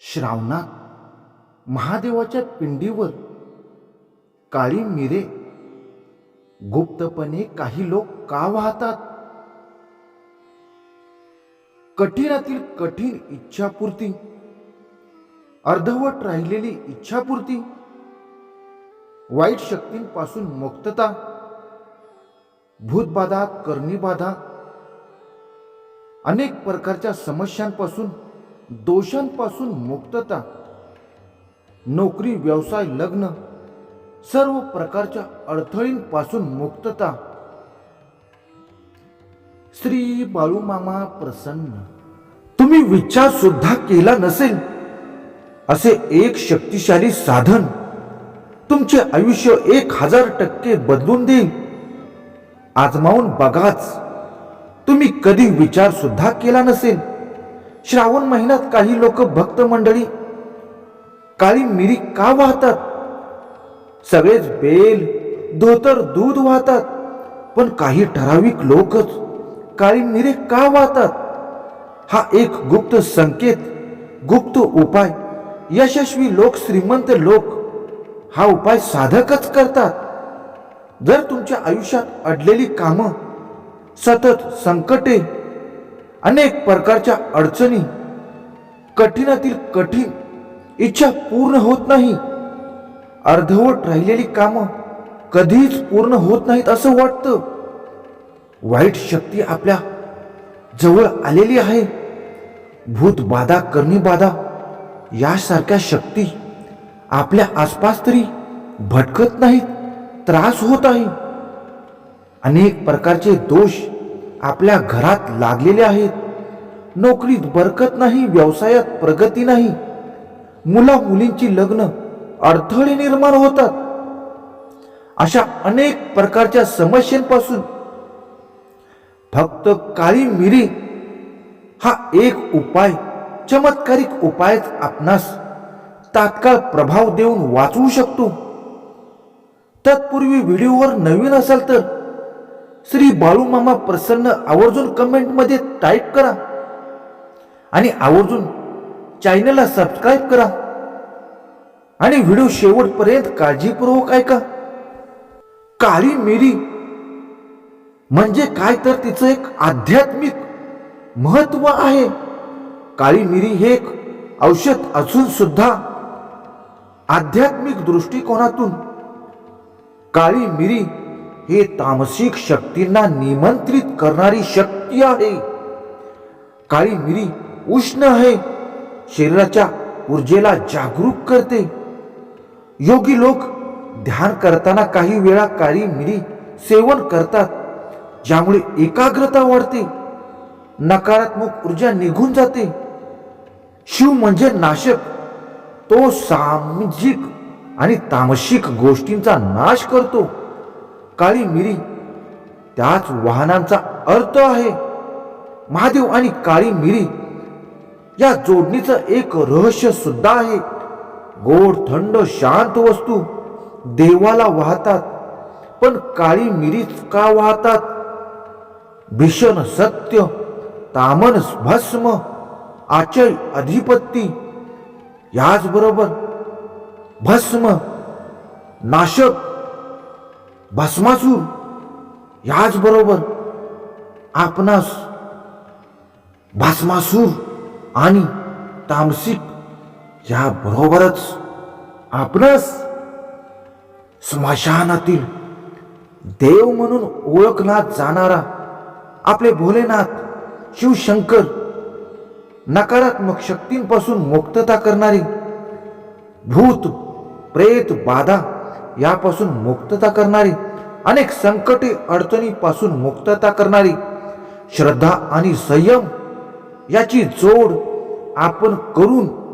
श्रावणात महादेवाच्या पिंडीवर काळी मिरे. गुप्तपणे काही लोक का वाहतात? कठीणातील कठीण इच्छापूर्ती. अर्धवट राहिलेली इच्छापूर्ती. वाईट शक्तींपासून मुक्तता. भूतबाधा कर्णीबाधा. अनेक प्रकारच्या समस्यांपासून दोषांपासून मुक्तता नोकरी व्यवसाय लग्न सर्व प्रकारच्या अडथळींपासून मुक्तता. श्री बाळूमामा प्रसन्न. तुम्ही विचार सुद्धा केला नसेल. असे एक शक्तिशाली साधन तुमचे आयुष्य एक हजार टक्के बदलून देईल. आजमावून बघाच. तुम्ही कधी विचार सुद्धा केला नसेल. श्रावण महिन्यात काही लोक भक्त मंडळी काळी मिरी का वाहतात? सगळेच बेल धोतर दूध वाहतात पण काही ठराविक लोकच काळी मिरी का वाहतात? हा एक गुप्त संकेत गुप्त उपाय यशस्वी लोक श्रीमंत लोक हा उपाय साधकच करतात. जर तुमच्या आयुष्यात अडलेली कामं सतत संकटे अनेक प्रकारच्या अडचणी कठीणातील कठीण इच्छा पूर्ण होत नाही. अर्धवट राहिलेली कामं कधीच पूर्ण होत नाहीत असं वाटतं. वाईट शक्ती आपल्या जवळ आलेली आहे. भूत बाधा करणी बाधा यासारख्या शक्ती आपल्या आसपास तरी भटकत नाहीत त्रास होत आहे. अनेक प्रकारचे दोष आपल्या घरात लागलेले आहेत. नोकरीत बरकत नाही व्यवसायात प्रगती नाही. मुला मुलींची लग्न अडथळे निर्माण होतात. अशा अनेक प्रकारच्या समस्यांपासून फक्त काळी मिरी हा एक उपाय चमत्कारिक उपायच आपणास तात्काळ प्रभाव देऊन वाचवू शकतो. तत्पूर्वी व्हिडिओवर नवीन असाल तर श्री बाळूमामा प्रसन्न आवर्जून कमेंटमध्ये टाईप करा. आणि आवर्जून चॅनलला सबस्क्राईब करा. आणि व्हिडिओ शेवटपर्यंत काळजीपूर्वक ऐका. काळी मिरी म्हणजे काय तर तिचं एक आध्यात्मिक महत्त्व आहे. काळी मिरी हे एक औषध असून सुद्धा आध्यात्मिक दृष्टिकोनातून काळी मिरी हे तामसिक शक्तींना निमंत्रित करणारी शक्ती आहे. काळी मिरी उष्ण आहे. शरीराच्या ऊर्जेला जागरूक करते. योगी लोक ध्यान करताना काही वेळा काळी मिरी सेवन करतात ज्यामुळे एकाग्रता वाढते नकारात्मक ऊर्जा निघून जाते. शिव म्हणजे नाशक. तो सामाजिक आणि तामसिक गोष्टींचा नाश करतो. काळी मिरी. त्याच वाहनांचा अर्थ आहे महादेव आणि काळी मिरी. या जोडणीचं एक रहस्य सुद्धा आहे. गोड थंड शांत वस्तू देवाला वाहतात पण काळी मिरीच का वाहतात? भीषण सत्य तामन भस्म आचय अधिपत्ती याचबरोबर भस्म नाशक भस्मासूर. याचबरोबर आपणास भस्मासूर आणि तामसिक याबरोबरच आपणास स्मशानातील देव म्हणून ओळखला जाणारा आपले भोलेनाथ शिवशंकर नकारात्मक शक्तींपासून मुक्तता करणारी भूत प्रेत बाधा यापासून मुक्तता करणारी अनेक संकटे अडचणीपासून मुक्तता करणारी श्रद्धा आणि संयम याची जोड आपण करून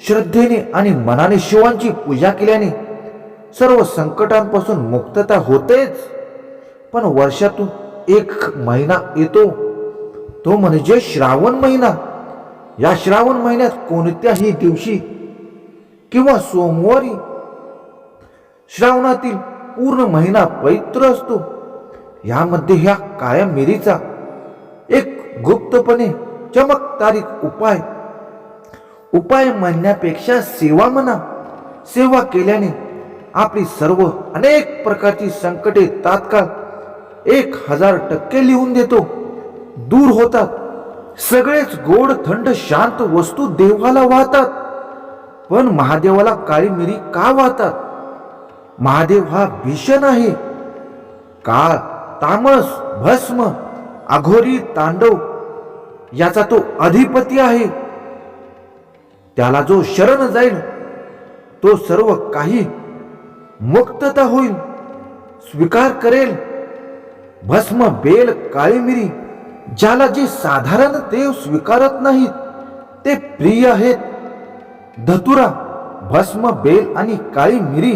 श्रद्धेने आणि मनाने शिवांची पूजा केल्याने सर्व संकटांपासून मुक्तता होतेच. पण वर्षातून एक महिना येतो. तो म्हणजे श्रावण महिना. या श्रावण महिन्यात कोणत्याही दिवशी किंवा सोमवारी श्रावणातील पूर्ण महिना पवित्र असतो. यामध्ये ह्या काळ्या मिरीचा एक गुप्तपणे चमत्कारिक उपाय. उपाय म्हणण्यापेक्षा सेवा म्हणा. सेवा केल्याने आपली सर्व अनेक प्रकारची संकटे तात्काळ एक हजार टक्के लिहून देतो. दूर होतात. सगळेच गोड थंड शांत वस्तू देवाला वाहतात. पण महादेवाला काळी मिरी का वाहतात? महादेव हा भीषण आहे. काळ तामस भस्म अघोरी तांडव याचा तो अधिपती आहे. त्याला जो शरण जाईल तो सर्व काही मुक्तता होईल स्वीकार करेल. भस्म बेल काळी मिरी ज्याला जे साधारण देव स्वीकारत नाहीत ते प्रिय आहेत. धतुरा भस्म बेल आणि काळी मिरी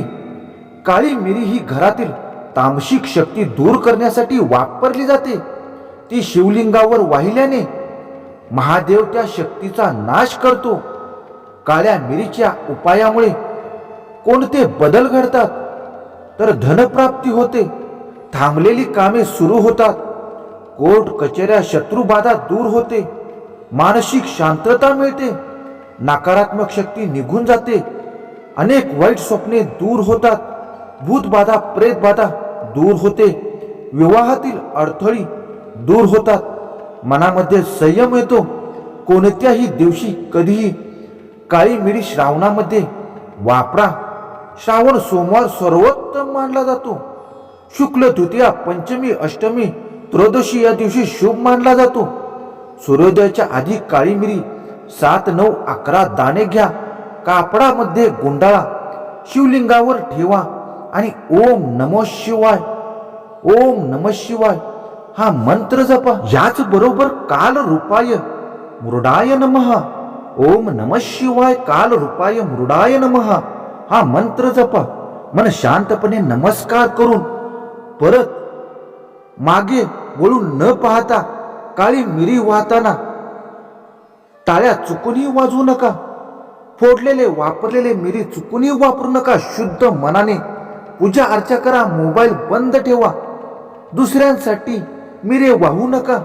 काळी मिरी ही घरातील तामसिक शक्ती दूर करण्यासाठी वापरली जाते. ती शिवलिंगावर वाहिल्याने महादेव त्या शक्तीचा नाश करतो. काळ्या मिरीच्या उपायामुळे कोणते बदल घडतात? तर धनप्राप्ती होते. थांबलेली कामे सुरू होतात. कोर्ट कचेऱ्या शत्रुबाधा दूर होते. मानसिक शांतता मिळते. नकारात्मक शक्ती निघून जाते. अनेक वाईट स्वप्ने दूर होतात. भूतबाधा प्रेतबाधा दूर होते. विवाहातील अडथळी दूर होतात. मनामध्ये संयम येतो. कोणत्याही दिवशी कधीही काळी मिरी श्रावणामध्ये वापरा. श्रावण सोमवार सर्वोत्तम मानला जातो. शुक्ल तृतीया पंचमी अष्टमी त्रयोदशी या दिवशी शुभ मानला जातो. सूर्योदयाच्या आधी काळी मिरी सात नऊ अकरा दाणे घ्या. कापडामध्ये गुंडाळा. शिवलिंगावर ठेवा. आणि ओम नमो शिवाय ओम नम शिवाय हा मंत्र जपा. याच बरोबर काल रूपाय मृडाय नमः. ओम नम शिवाय काल रूपाय मृडाय नमहा हा मंत्र जपा. मन शांतपणे नमस्कार करून परत मागे वळून न पाहता काळी मिरी वाहताना टाळ्या चुकूनही वाजवू नका. फोडलेले वापरलेले मिरी चुकूनही वापरू नका. शुद्ध मनाने पूजा अर्चा करा मोबाईल बंद ठेवा. दुसऱ्यांसाठी मिरे वाहू नका.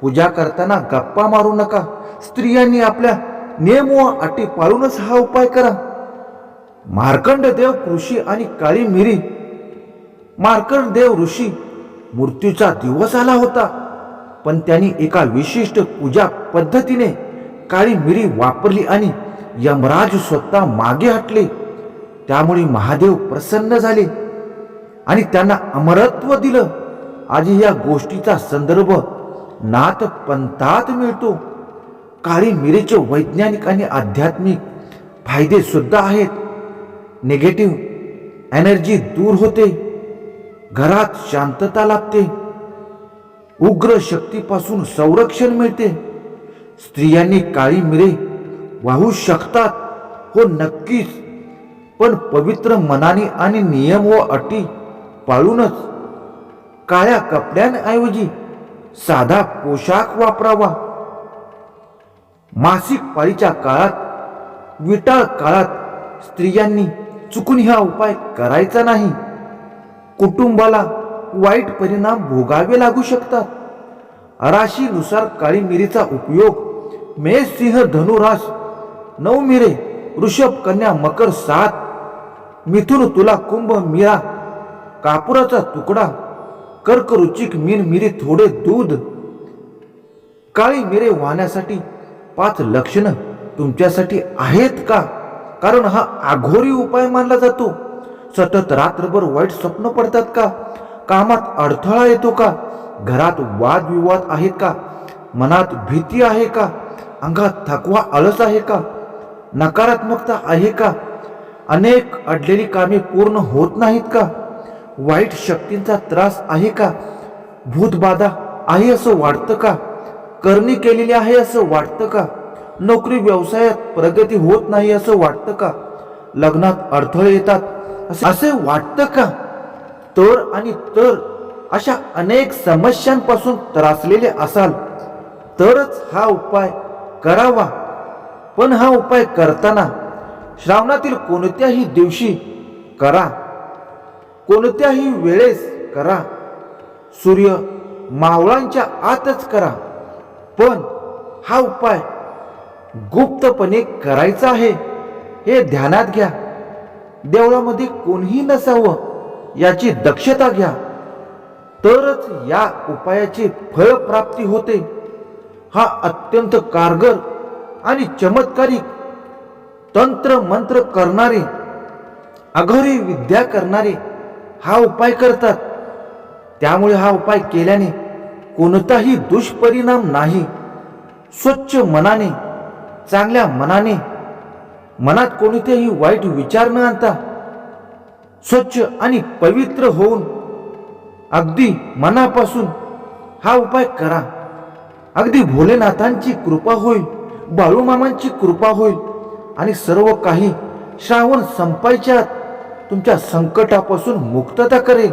पूजा करताना गप्पा मारू नका. स्त्रियांनी आपल्या नियम व अटी पाळूनच हा उपाय करा. मार्कंड देव कृषी आणि काळी मिरी. मार्कंड देव ऋषी मृत्यूचा दिवस आला होता पण त्यांनी एका विशिष्ट पूजा पद्धतीने काळी मिरी वापरली आणि यमराज स्वतः मागे हटले. त्यामुळे महादेव प्रसन्न झाले आणि त्यांना अमरत्व दिलं. आजी या गोष्टीचा संदर्भ नाथ पंथात मिळतो. काळी मिरीचे वैज्ञानिक आणि आध्यात्मिक फायदे सुद्धा आहेत. निगेटिव्ह एनर्जी दूर होते. घरात शांतता लाभते. उग्र शक्तीपासून संरक्षण मिळते. स्त्रियांनी काळी मिरे वाहू शकतात हो नक्कीच. पण पवित्र मनाने आणि नियम व अटी पाळूनच काळ्या कपड्यांऐवजी साधा पोशाख वापरावा. मासिक पाळीच्या काळात विटाळ काळात स्त्रियांनी चुकून हा उपाय करायचा नाही. कुटुंबाला वाईट परिणाम भोगावे लागू शकतात. राशीनुसार काळी मिरीचा उपयोग मेष सिंह धनुरास नऊ मिरे वृषभ कन्या मकर सात मिथुन तुला कुंभ मिळा कापुराचा तुकडा कर्क रुचिक मीन मिरी थोडे दूध. काळी मिरे वाहण्यासाठी पाच लक्षणं तुमच्यासाठी आहेत का? कारण हा आघोरी उपाय मानला जातो. सतत रात्रभर वाईट स्वप्न पडतात का? कामात अडथळा येतो का? घरात वादविवाद आहेत का? मनात भीती आहे का? अंगात थकवा आळस आहे का? नकारात्मकता आहे का? अनेक अडलेली कामे पूर्ण होत नाहीत का? वाईट शक्तींचा त्रास आहे का? भूतबाधा आहे असं वाटतं का? करणी केलेली आहे असं वाटतं का? नोकरी व्यवसायात प्रगती होत नाही असं वाटतं का? लग्नात अडथळे येतात असे- असे वाटतं का? तर आणि तर अशा अनेक समस्यांपासून त्रासलेले असाल तरच हा उपाय करावा. पण हा उपाय करताना श्रावणातील कोणत्याही दिवशी करा. कोणत्याही वेळेस करा. सूर्य मावळांच्या आतच करा. पण हा उपाय गुप्तपणे करायचा आहे हे ध्यानात घ्या. देवळामध्ये कोणीही नसावं याची दक्षता घ्या. तरच या उपायाची फळप्राप्ती होते. हा अत्यंत कारगर आणि चमत्कारिक तंत्र मंत्र करणारे अघोरी विद्या करणारे हा उपाय करतात. त्यामुळे हा उपाय केल्याने कोणताही दुष्परिणाम नाही. स्वच्छ मनाने चांगल्या मनाने मनात कोणतेही वाईट विचार न आणता स्वच्छ आणि पवित्र होऊन अगदी मनापासून हा उपाय करा. अगदी भोलेनाथांची कृपा होईल बाळूमामांची कृपा होईल आणि सर्व काही श्रावण संपायच्या तुमच्या संकटापासून मुक्तता करेल